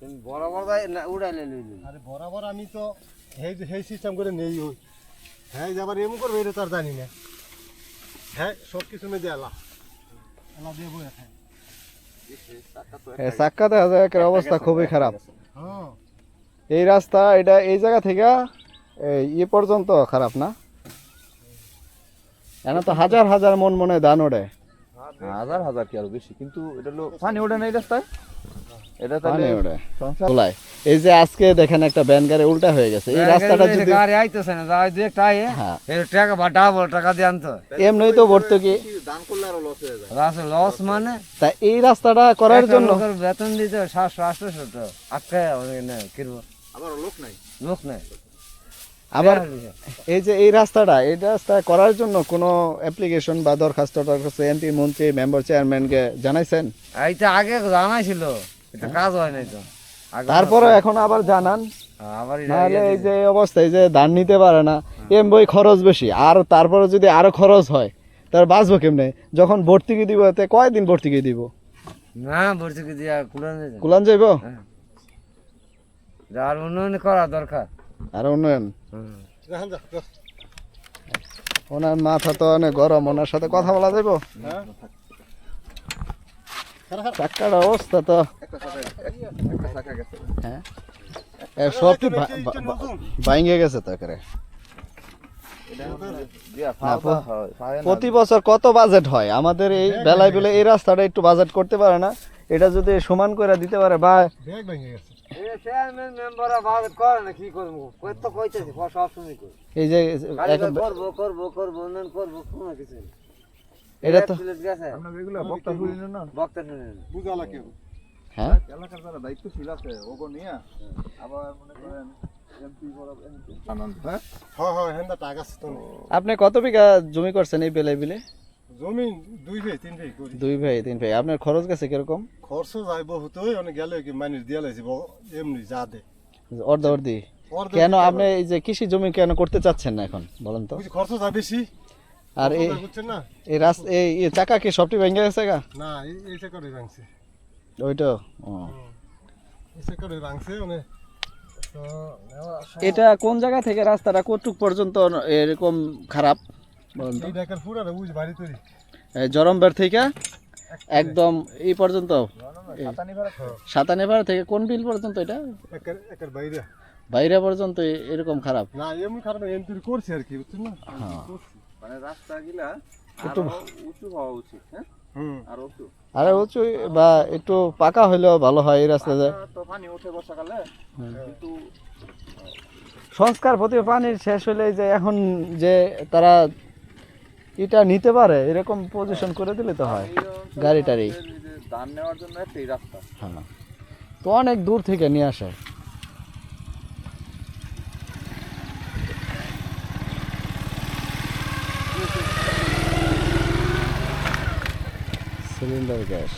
তুমি বরাবর যাই না উড়াইলে আরে বরাবর আমি তো সিস্টেম করে নেই ওই। হ্যাঁ এমন করবে এটা তো আর জানি না। হ্যাঁ সব কিছু মেয়ে দিয়ে আলা আলা দিয়ে হ্যাঁ চাক্কা দেখা যায় একের অবস্থা খুবই খারাপ। হ্যাঁ। এই রাস্তা এটা এই জায়গা থেকে এই ইয়ে পর্যন্ত খারাপ না? এনে তো হাজার হাজার মন মনে ধান ওড়ে। হাজার হাজার কি আরও বেশি? কিন্তু এটা হলো পানি ওঠে না এই রাস্তায়? এটা তাহলে ওড়ে এই যে আজকে দেখেন একটা ব্যান গাড়ি উল্টা হয়ে গেছে। এই রাস্তাটা যদি গাড়ি আইতেছে না যাই দুই একটা আইয়ে এই টাকা বা ডাবল টাকা দিয়ে আনতো এমনি তো ভর্তুকি। দান করলে আরও লস হয়ে যায়। রাস্তা লস মানে? তা এই রাস্তাটা করার জন্য লোকের বেতন দিতে সাতশো আটশোশো তো। আটকে না কিরব আবার লোক নাই। লোক নেই। আবার এই যে এই রাস্তাটা এই রাস্তা করার জন্য কোনো অ্যাপ্লিকেশন বা দরখাস্ত এমপি মন্ত্রী মেম্বার চেয়ারম্যানকে জানাইছেন? এইটা আগে জানাই ছিল এটা কাজ হয় নাই তো। তারপরে এখন আবার জানান। নাহলে ইয়ে এই যে এই যে ধান নিতে পারে না এম বই খরচ বেশি। আর তারপরে যদি আরও খরচ হয় তার বাঁচবো কেমনে? যখন ভর্তুকি দিব এতে কয়দিন ভর্তুকি দিব? না ভর্তুকি দিয়া কুলান কুলান যাইব? আর উন্নয়ন করা দরকার। আর উন্নয়ন। ওনার মাথা তো অনেক গরম ওনার সাথে কথা বলা যাইব? হ্যাঁ। খারা অবস্থা তো। হ্যাঁ। সবটি ভাঙ্গে গেছে তো একেবারে। প্রতি বছর কত বাজেট হয়? আমাদের এই বেলায় বেলা এই রাস্তাটা একটু বাজেট করতে পারে না। এটা যদি সমান করে দিতে পারে বা ভেঙে এই চেয়ারম্যান মেম্বাররা বাজেট করে না কি করব? কই তো কইতেছি সব সময় কই। এই যে খালি এখন কই করব করব করব করব কোনো কিছু নেই। এটা তো আমরা এগুলো বক্তা শুনি না বক্তা শুনেন বুঝালা কেউ হ্যাঁ? এলাকার যারা দায়িত্বশীল আছে ওগো নিয়ে। আবার মনে করেন এমপি বড় এমপি। আনন্দ হ্যাঁ? হ্যাঁ হ্যাঁ হেন্দা টাক আপনি কত বিঘা জমি করছেন এই বেলায় বিলে? জমি দুই ভাই তিন ভাই দুই ভাই তিন ভাই। আপনার খরচ গেছে কীরকম? খরচ যাই বহুত ওই অনেক গেলে কি মানুষ দিয়ে লাইছি এমনি যা দে। অর্ধ অর্ধি। কেন আপনি এই যে কৃষি জমি কেন করতে চাচ্ছেন না এখন বলেন তো? বুঝি খরচ যায় বেশি? আর এই এই রাস্তা এই চাকা কি সবটি ভেঙে গেছে গা? না এই- ভাঙছে। ওইটা? ও। এই চাকরি ভাঙছে মানে এটা কোন জায়গা থেকে রাস্তাটা? কতটুক পর্যন্ত এরকম খারাপ বলেন তো এই ডাকার পুরা বুঝ বাড়ি তৈরি। এই জরমবের থেকে একদম এই পর্যন্ত? সাতানি ভাড়া থেকে। কোন বিল পর্যন্ত এটা? একের একের বাইরে। বাইরে পর্যন্ত এরকম খারাপ? না এমনি খারাপ করছে আর কি বুঝছেন না? হ্যাঁ। মানে রাস্তা গিলা একটু আরও উঁচু হওয়া উচিত হ্যাঁ? উঁচু। আর উঁচু বা একটু পাকা হইলেও ভালো হয় এই রাস্তাতে পাকা তো পানি ওঠে বর্ষাকালে কিন্তু সংস্কার প্রতি পানির শেষ হলে যে এখন যে তারা এটা নিতে পারে এরকম পজিশন করে দিলে তো হয়। এই অঞ্চলে গাড়ি টাড়ি। আমাদের এই যে ধান নেওয়ার জন্য একটাই রাস্তা। হ্যাঁ। তো অনেক দূর থেকে নিয়ে আসে। সিলিন্ডার গ্যাস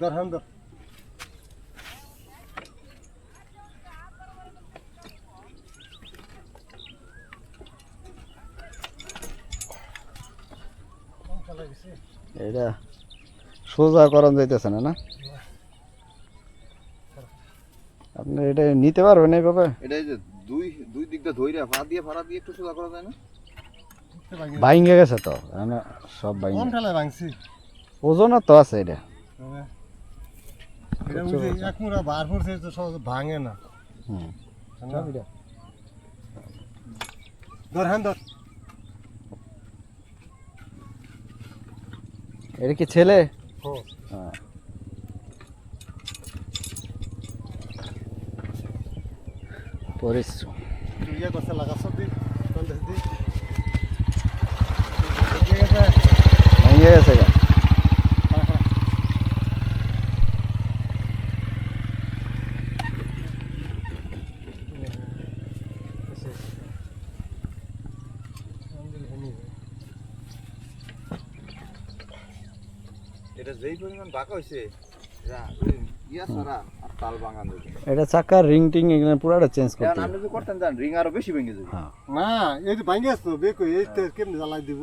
ধর এটা সোজা করণ যাইতেছে না না? আপনি এটা নিতে পারবেন এইভাবে? এটা এই যে দুই দুই দিকটা ধইরা ফা দিয়ে ফাড়া দিয়ে একটু সোজা করা যায় না? বাইঙ্গে গেছে তো এখন সব বাইঙ্গে কোন ঠেলায় ভাঙছি? ওজনও তো আছে এটা। এটা বুঝি এক মুড়া বার পড়ছে তো সহজ ভাঙে না। হুম। ধর হাম ধর। এটা কি ছেলে? ও। হ্যাঁ। পরিশ্রম ভেঙে গেছে এটা যেই পরিমাণ বাঁকা হয়েছে এটা ইয়া। এটা চাকার রিং টিং এগুলো পুরোটা চেঞ্জ করতে আপনি যদি করতেন জান রিং আরও বেশি ভেঙে যাবে। হ্যাঁ। না এই ভাঙে আসতো বেকো এই তো কেমনে জ্বালাই দিব?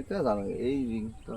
এটা জানো এই রিং তো